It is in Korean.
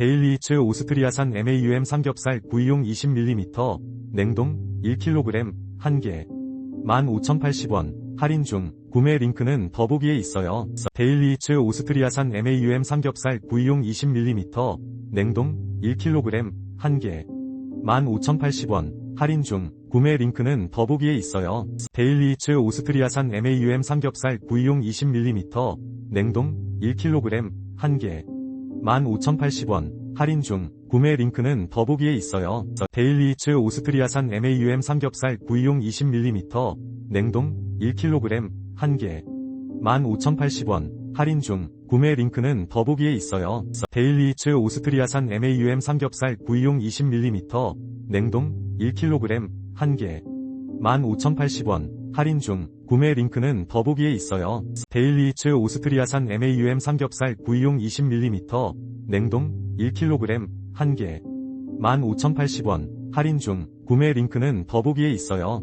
데일리이츠 오스트리아산 MAUM 삼겹살 구이용 20mm 냉동 1kg 1개. 15,080원. 할인 중. 구매 링크는 더보기에 있어요. 데일리이츠 오스트리아산 MAUM 삼겹살 구이용 20mm 냉동 1kg 1개. 15,080원. 할인 중. 구매 링크는 더보기에 있어요. 데일리이츠 오스트리아산 MAUM 삼겹살 구이용 20mm 냉동 1kg 1개 15,080원. 할인 중. 구매 링크는 더보기에 있어요. 데일리이츠 오스트리아산 MAUM 삼겹살 구이용 20mm 냉동 1kg 1개. 15,080원. 할인 중. 구매 링크는 더보기에 있어요. 데일리이츠 오스트리아산 MAUM 삼겹살 구이용 20mm 냉동 1kg 1개. 15,080원 할인 중 구매 링크는 더보기에 있어요. 데일리이츠 오스트리아산 MAUM 삼겹살 구이용 20mm 냉동 1kg 1개 15,080원 할인 중 구매 링크는 더보기에 있어요.